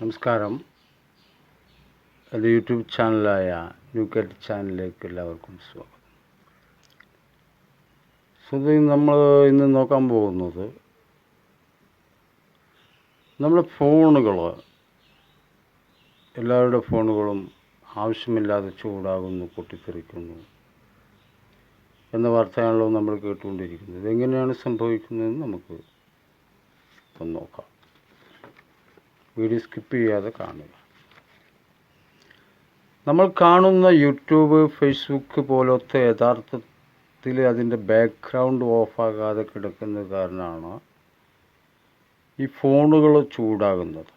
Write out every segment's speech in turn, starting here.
നമസ്കാരം. എന്റെ YouTube ചാനലായ new കെറ്റ് ചാനലിലേക്ക് എല്ലാവർക്കും സ്വാഗതം. സ്വന്തം നമ്മൾ ഇന്ന് നോക്കാൻ പോകുന്നത് നമ്മുടെ ഫോണുകൾ എല്ലാവരുടെ ഫോണുകളും ആവശ്യമില്ലാതെ ചൂടാകുന്നു പൊട്ടിത്തെറിക്കുന്നു എന്ന വാർത്തയാണല്ലോ നമ്മൾ കേട്ടുകൊണ്ടിരിക്കുന്നത്. ഇതെങ്ങനെയാണ് സംഭവിക്കുന്നതെന്ന് നമുക്ക് നോക്കാം. വീഡിയോ സ്കിപ്പ് ചെയ്യാതെ കാണുക. നമ്മൾ കാണുന്ന യൂട്യൂബ് ഫേസ്ബുക്ക് പോലത്തെ യഥാർത്ഥത്തിൽ അതിന്റെ ബാക്ക്ഗ്രൗണ്ട് ഓഫാകാതെ കിടക്കുന്ന കാരണമാണ് ഈ ഫോണുകൾ ചൂടാകുന്നത്.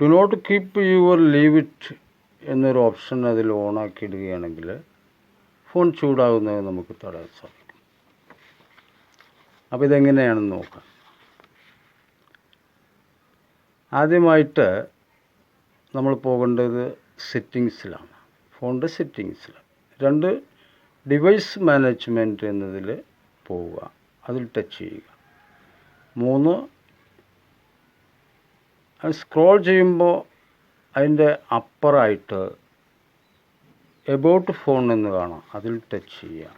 Do not keep your leave it എന്നൊരു ഓപ്ഷൻ അതിൽ ഓണാക്കി ഇടുകയാണെങ്കിൽ ഫോൺ ചൂടാകുന്നത് നമുക്ക് തടയാൻ സാധിക്കും. അപ്പോൾ ഇതെങ്ങനെയാണെന്ന് നോക്കാം. ആദ്യമായിട്ട് നമ്മൾ പോകേണ്ടത് സെറ്റിങ്സിലാണ്. ഫോണിന്റെ സെറ്റിങ്സിൽ രണ്ട് ഡിവൈസ് മാനേജ്മെന്റ് എന്നതിൽ പോവുക. അതിൽ ടച്ച് ചെയ്യുക. മൂന്ന് അത് സ്ക്രോൾ ചെയ്യുമ്പോൾ അതിന്റെ അപ്പറായിട്ട് എബൌട്ട് ഫോൺ എന്ന് കാണാം. അതിൽ ടച്ച് ചെയ്യുക.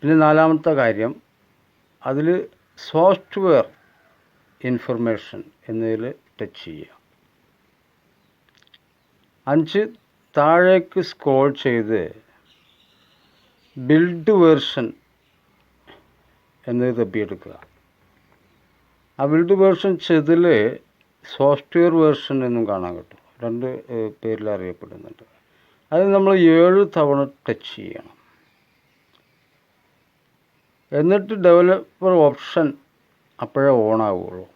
പിന്നെ നാലാമത്തെ കാര്യം അതിൽ സോഫ്റ്റ്വെയർ ഇൻഫർമേഷൻ എന്നതിൽ ടച്ച് ചെയ്യുക. അഞ്ച് താഴേക്ക് സ്ക്രോൾ ചെയ്ത് ബിൽഡ് വേർഷൻ എന്നത് തപ്പിയെടുക്കുക. ആ ബിൽഡ് വേർഷൻ ചെതിൽ സോഫ്റ്റ്വെയർ വേർഷൻ എന്നും കാണാൻ കിട്ടും. രണ്ട് പേരിൽ അറിയപ്പെടുന്നുണ്ട്. അത് നമ്മൾ ഏഴ് തവണ ടച്ച് ചെയ്യണം. എന്നിട്ട് ഡെവലപ്പർ ഓപ്ഷൻ അപ്പോഴേ ഓൺ ആവുകയുള്ളൂ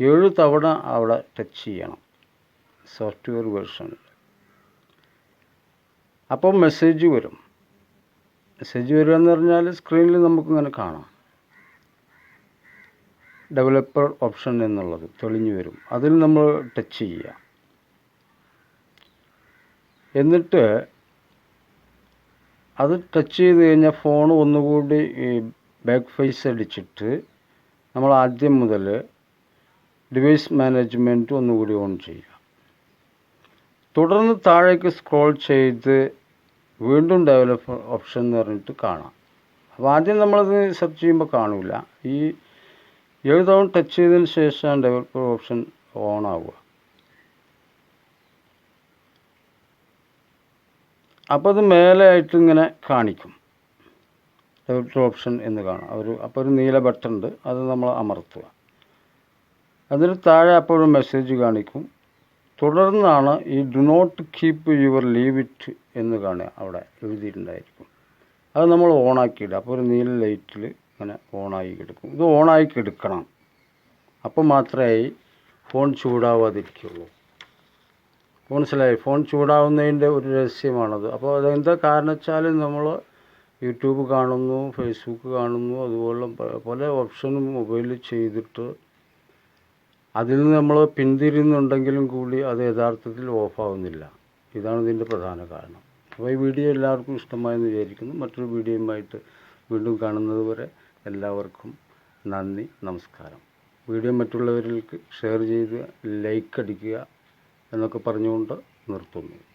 ഏഴ് തവണ അവിടെ ടച്ച് ചെയ്യണം. സോഫ്റ്റ്വെയർ വേർഷൻ അപ്പോൾ മെസ്സേജ് വരും. മെസ്സേജ് വരിക എന്ന് പറഞ്ഞാൽ സ്ക്രീനിൽ നമുക്കിങ്ങനെ കാണാം. ഡെവലപ്പർ ഓപ്ഷൻ എന്നുള്ളത് തെളിഞ്ഞു വരും. അതിൽ നമ്മൾ ടച്ച് ചെയ്യുക. എന്നിട്ട് അത് ടച്ച് ചെയ്ത് കഴിഞ്ഞാൽ ഫോൺ ഒന്നുകൂടി ബാക്ക് ഫേസ് അടിച്ചിട്ട് നമ്മൾ ആദ്യം മുതൽ ഡിവൈസ് മാനേജ്മെന്റ് ഒന്നുകൂടി ഓൺ ചെയ്യുക. തുടർന്ന് താഴേക്ക് സ്ക്രോൾ ചെയ്ത് വീണ്ടും ഡെവലപ്പർ ഓപ്ഷൻ എന്ന് പറഞ്ഞിട്ട് കാണാം. അപ്പോൾ ആദ്യം നമ്മളത് സെർച്ച് ചെയ്യുമ്പോൾ കാണില്ല ഈ ഏഴ് തവണ ടച്ച് ചെയ്തതിന് ശേഷം ഡെവലപ്പർ ഓപ്ഷൻ ഓൺ ആവുക. അപ്പോൾ അത് മേലെ ആയിട്ട് ഇങ്ങനെ കാണിക്കും. ഡെവലപ്പർ ഓപ്ഷൻ എന്ന് കാണാം. ഒരു അപ്പോൾ ഒരു നീല ബട്ടൺ ഉണ്ട് അത് നമ്മൾ അമർത്തുക. അതിന് താഴെ അപ്പോഴും മെസ്സേജ് കാണിക്കും. തുടർന്നാണ് ഈ do not keep your leave it എന്ന് കാണുക. അവിടെ എഴുതിയിട്ടുണ്ടായിരിക്കും. അത് നമ്മൾ ഓണാക്കിയിടുക അപ്പോൾ ഒരു നീല ലൈറ്റിൽ ഇങ്ങനെ ഓണായി കിടക്കും. ഇത് ഓണായി കിടക്കണം. അപ്പോൾ മാത്രമേ ഫോൺ ചൂടാവാതിരിക്കുള്ളൂ മനസ്സിലായി? ഫോൺ ചൂടാവുന്നതിന്റെ ഒരു രഹസ്യമാണത്. അപ്പോൾ അതെന്താ കാരണം നമ്മൾ യൂട്യൂബ് കാണുന്നു ഫേസ്ബുക്ക് കാണുന്നു അതുപോലെ പ- പല ഓപ്ഷനും മൊബൈലിൽ ചെയ്തിട്ട് അതിൽ നിന്ന് നമ്മൾ പിന്തിരിയുന്നുണ്ടെങ്കിലും കൂടി അത് യഥാർത്ഥത്തിൽ ഓഫാവുന്നില്ല. ഇതാണ് ഇതിന്റെ പ്രധാന കാരണം. അപ്പോൾ ഈ വീഡിയോ എല്ലാവർക്കും ഇഷ്ടമായെന്ന് വിചാരിക്കുന്നു. മറ്റൊരു വീഡിയോയുമായിട്ട് വീണ്ടും കാണുന്നത് വരെ എല്ലാവർക്കും നന്ദി നമസ്കാരം. വീഡിയോ മറ്റുള്ളവരിലേക്ക് ഷെയർ ചെയ്ത് ലൈക്ക് അടിക്കുക എന്നൊക്കെ പറഞ്ഞുകൊണ്ട് നിർത്തുന്നു.